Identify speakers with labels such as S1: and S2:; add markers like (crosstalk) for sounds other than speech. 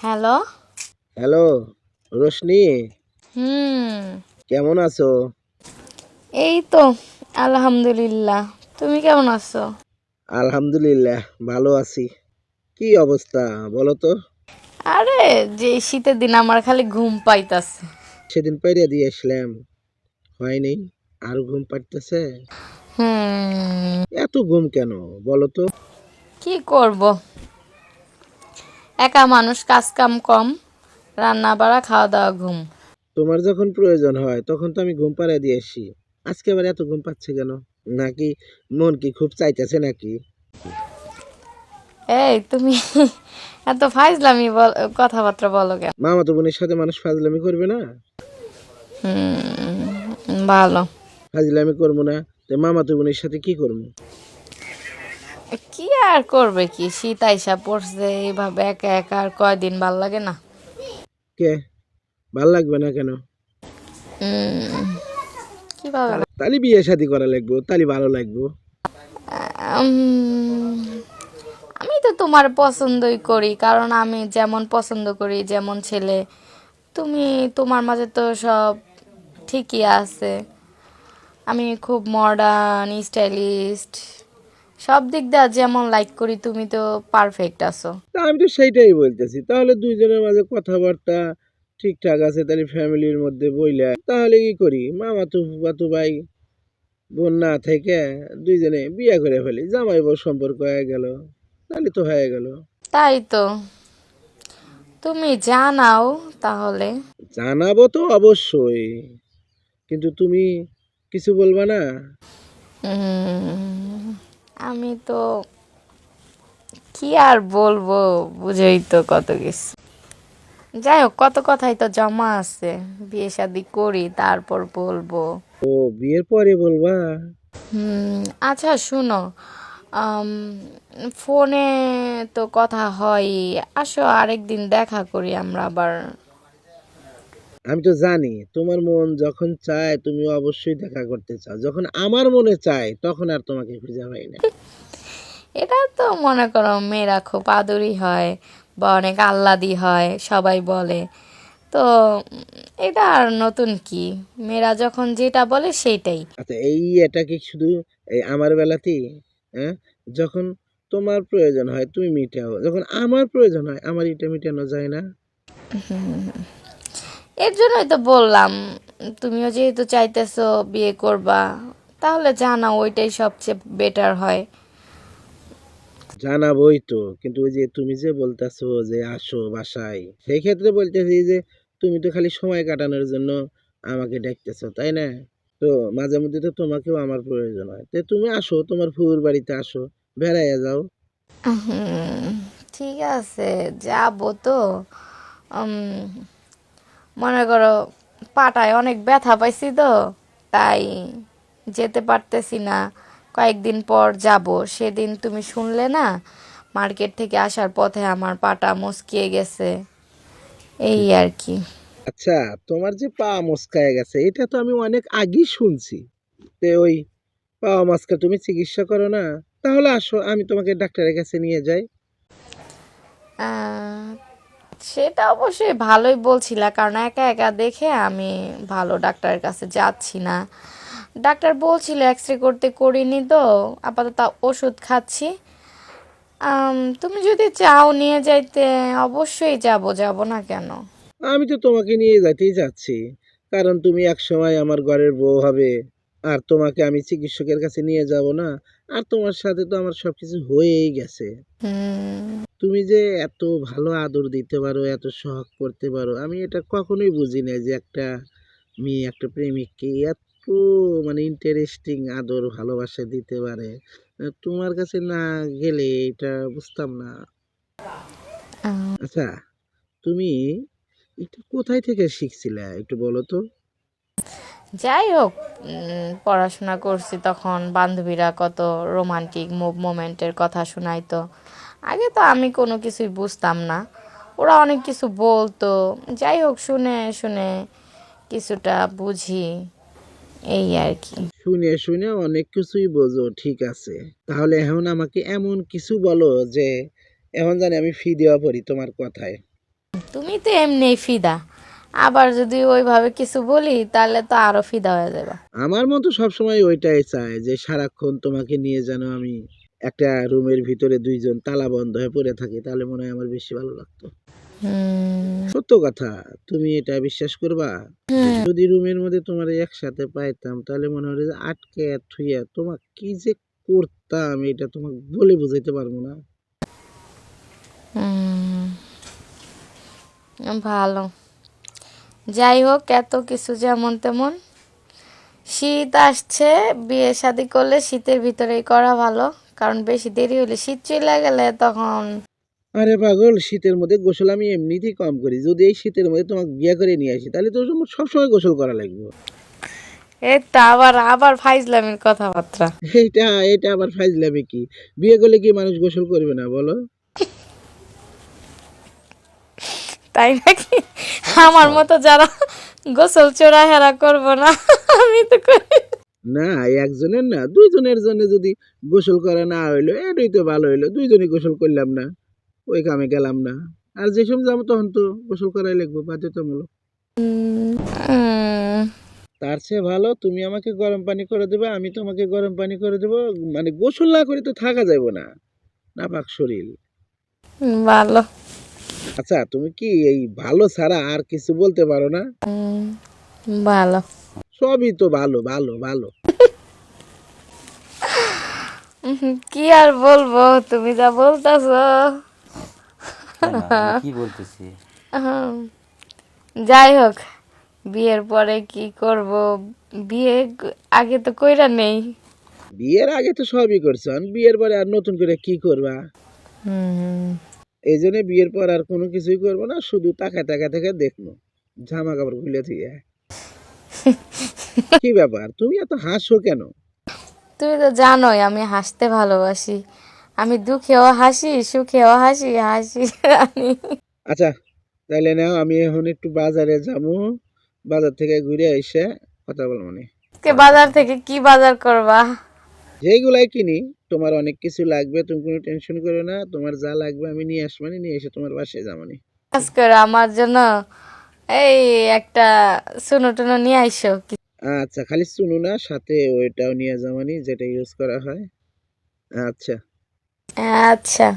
S1: Hello?
S2: Hello Roshni?
S1: হুম।
S2: কেমন আছো?
S1: এই তো আলহামদুলিল্লাহ। তুমি কেমন আছো?
S2: আলহামদুলিল্লাহ ভালো আছি। কি অবস্থা বলো তো?
S1: আরে যে শীতের দিন আমার খালি ঘুম পাইতাছে।
S2: সেদিন পাইরে দিয়ে আসলাম। হয় হয়নি আর ঘুম পাড়তেছে
S1: হুম।
S2: এত ঘুম কেন বলো তো?
S1: কি করব? একা মানুষ কাজ কাম কম রান্না বাড়া খাওয়া দাওয়া ঘুম।
S2: তোমার যখন প্রয়োজন হয় তখন তো আমি ঘুম পাড়ায় দিয়ে আসি। আজকে আবার এত ঘুম পাচ্ছে কেন? নাকি মন কি খুব চাইতেছে নাকি?
S1: এই তুমি এত ফাইজলামি বল কথাবার্তা বলো কেন?
S2: মামা তো বোনের সাথে মানুষ ফাজলামি করবে না?
S1: হুম ভালো।
S2: ফাজলামি করব না তো মামা তো বোনের সাথে কি করব?
S1: কি আর করবে কি? শীত আইসা পড়ছে এইভাবে একা একা আর কয়দিন ভালো লাগে না।
S2: কে? ভালো লাগবে না কেন?
S1: কীভাবে
S2: তালি বিয়ে শাদি করা লাগবো তালি ভালো লাগবো।
S1: আমি তো তোমার পছন্দই করি কারণ আমি যেমন পছন্দ করি যেমন ছেলে তুমি তোমার মাঝে তো সব ঠিকই আছে। আমি খুব মডার্ন স্টাইলিস্ট সব দিক দিয়ে যেমন লাইক করি তুমি তো পারফেক্ট আছো।
S2: আমি তো সেইটাই বলতেছি। তাহলে দুইজনের মাঝে কথাবার্তা ঠিকঠাক আছে তাহলে ফ্যামিলির মধ্যে বইলা তাহলে কি করি? মামা তো বাতু ভাই বোন না থেকে দুইজনে বিয়ে করে ফেলি। জামাই বউ সম্পর্ক হয়ে গেল তাহলে তো হয়ে গেল।
S1: তাই তো। তুমি জানাও তাহলে।
S2: জানাব তো অবশ্যই কিন্তু তুমি কিছু বলবা না?
S1: আমি তো কি আর বলব বুঝেই তো কত কিছু। যাই হোক কত কথাই তো জমা আছে। বিয়ে শাদি করি তারপর বলব।
S2: ও বিয়ের পরে বলবা?
S1: হুম আচ্ছা শুনো। আম, ফোনে তো কথা হয়। আসো আরেকদিন দেখা করি আমরা আবার।
S2: আমি তো জানি তোমার মন যখন চায় তুমি অবশ্যই দেখা করতে চাও। যখন আমার মনে চায় তখন আর তোমাকে খুঁজে পাই না।
S1: এটা তো মনে করো মেয়েরা খুব আদরি হয় বা অনেক আহ্লাদি হয় সবাই বলে। তো এটা আর নতুন কি? মেয়েরা যখন যেটা বলে সেইটাই।
S2: আচ্ছা এই এটা কি শুধু এই আমার বেলাতেই? হ্যাঁ? যখন তোমার প্রয়োজন হয় তুমি মিটাও। যখন আমার প্রয়োজন হয় আমার এটা মিটানো যায় না।
S1: এর জন্যই তো বললাম তুমিও যেহেতু চাইতেছো বিয়ে করবা তাহলে জানা ওইটাই সবচেয়ে বেটার হয়.
S2: জানাবোই তো কিন্তু ওই যে তুমি যে বলতেছো যে আসো বাসায় সেই ক্ষেত্রে বলতেছি যে তুমি তো খালি সময় কাটানোর জন্য আমাকে ডাকতেছো তাই না? তো মাঝে মধ্যে তো তোমাকেও আমার প্রয়োজন হয়। তো তুমি আসো তোমার ফুর বাড়িতে আসো বেড়াইয়া যাও।
S1: ঠিক আছে যাব তো। মনে করো পাটায় অনেক ব্যথা পাইছি তো তাই যেতে পারতেছি না। কয়েকদিন পর যাব। সেদিন তুমি শুনলে না মার্কেট থেকে আসার পথে আমার পাটা মচকিয়ে গেছে। এই আর কি।
S2: আচ্ছা তোমার যে পা মস্কায় গেছে এটা তো আমি অনেক আগেই শুনছি। তে ওই পা মস্কা তুমি চিকিৎসা করো না তাহলে আসো আমি তোমাকে ডাক্তারের কাছে নিয়ে যাই।
S1: সেটা অবশ্যই ভালোই বলছিলা, কারণ একা একা দেখে আমি ভালো ডাক্তারের কাছে যাচ্ছি না। ডাক্তার বলছিল এক্স রে করতে করিনি তো, আপাতত ওষুধ খাচ্ছি। তুমি যদি চাও নিয়ে যাইতে, অবশ্যই যাব যাব না কেন?
S2: আমি তো তোমাকে নিয়ে যাইতেই যাচ্ছি, কারণ তুমি এক সময় আমার ঘরের বউ হবে। আর তোমাকে আমি চিকিৎসকের কাছে নিয়ে যাব না। আর তোমার সাথে তো আমার সবকিছু হয়েই গেছে। তুমি যে এত ভালো আদর দিতে পারো এত সহগ করতে পারো আমি এটা কখনোই বুঝি না যে একটা মেয়ে একটা প্রেমিককে এত মানে ইন্টারেস্টিং আদর ভালোবাসা দিতে পারে। তোমার কাছে না গেলে এটা বুঝতাম না। আচ্ছা তুমি এটা কোথায় থেকে শিখছিলে একটু বলো তো?
S1: যাই হোক পড়াশোনা করছি তখন। বান্ধবীরা কত রোমান্টিক মোমেন্টের কথা শোনাইতো। আগে তো আমি কোনো কিছুই বুঝতাম না। ওরা অনেক কিছু বলতো। যাই হোক শুনে শুনে কিছুটা বুঝি। এই আর কি।
S2: শুনে শুনে অনেক কিছুই বোঝো ঠিক আছে। তাহলে এখন আমাকে এমন কিছু বলো যে এখন জানি আমি ফি দেওয়া পড়ি তোমার কথায়।
S1: তুমি তো এমনি ফিদা। আবার যদি ওইভাবে কিছু বলি তাহলে তো আরও ফিদা হয়ে যাবে।
S2: আমার মতো সবসময় ওইটাই চায় যে সারাক্ষণ তোমাকে নিয়ে যেন আমি একটা রুমের ভিতরে দুইজন তালা বন্ধ হয়ে পড়ে থাকি তাহলে মনে হয় আমার বেশি ভালো লাগতো। সত্য কথা তুমি এটা বিশ্বাস করবা? যদি রুমের মধ্যে তোমার একসাথে পাইতাম তাহলে মনে হয় যে আটকে থুইয়া তোমার কি যে করতাম এটা তোমাকে বলে বুঝাইতে পারব না।
S1: ভালো। যাই হোক এত কিছু যেমন তেমন। শীত আসছে বিয়ে শাদি করলে শীতের ভিতরেই করা ভালো কারণ বেশি দেরি হলে শীত চলে গেলে তখন
S2: আরে পাগল শীতের মধ্যে গোসল আমি এমনিতেই কম করি। যদি এই শীতের মধ্যে তোমাকে বিয়ে করে নিয়ে আসি তাহলে তো সবসময় গোসল করা লাগবে।
S1: এই তো আবার আবার ফাইজলামের কথাবার্তা।
S2: এইটা এটা আবার ফাইজলামি কি? বিয়ে করলে কি মানুষ গোসল করবে না বলো?
S1: তাই নাকি? আমার মতো যারা গোসল চোরা হেরা করব না আমি তো করি
S2: না একজনের না দুইজনের জন্য যদি গোসল করা না হইল এটাই তো ভালো হইল দুইজনে গোসল করলাম না ওই কামে গেলাম না। আর যে সময় যাব তখন তো গোসল করাই লাগবো বাধ্যতামূলক। তার চেয়ে ভালো তুমি আমাকে গরম পানি করে দেবে আমি তোমাকে গরম পানি করে দেবো মানে গোসল না করে তো থাকা যাবে না নাপাক শরীর।
S1: ভালো।
S2: আচ্ছা তুমি কি এই ভালো ছাড়া আর কিছু বলতে পারো না?
S1: ভালো।
S2: সবই তো ভালো ভালো ভালো।
S1: কি আর বলব তুমি যা বলতেছো।
S3: কি বলতেছি?
S1: যাই হোক বিয়ের পরে কি করব? বিয়ে আগে তো কইরা নেই।
S2: বিয়ের আগে তো সবই করছ বিয়ের পরে আর নতুন করে কি করবা? এই জন্য বিয়ের পর আর কোনো কিছুই করব না শুধু তাকা তাকা থেকে দেখব জামা কাপড় খুলে দিয়ে। (laughs) কি ব্যাপার? তুমি এত হাসো কেন?
S1: তুমি তো জানোই আমি হাসতে ভালোবাসি। আমি দুঃখেও হাসি সুখেও হাসি হাসি রানী।
S2: আচ্ছা তাহলে নাও আমি এখন একটু বাজারে যাব। বাজার থেকে ঘুরে এসে কথা বলব মানে
S1: আজকে বাজার থেকে কি বাজার করবা?
S2: যেগুলাই কিনি তোমার অনেক কিছু লাগবে তুমি কোনো টেনশন করো না তোমার যা লাগবে আমি নিয়ে আসব নি, নিয়ে এসে তোমার বাসায় যাব নি।
S1: কাজ করে আমার জন্য এই একটা সুনো টুনো নিয়ে আইসো।
S2: আচ্ছা খালি শুনো না সাথে ওইটাও নিয়ে যাবানি যেটা ইউজ করা হয়। আচ্ছা।
S1: আচ্ছা।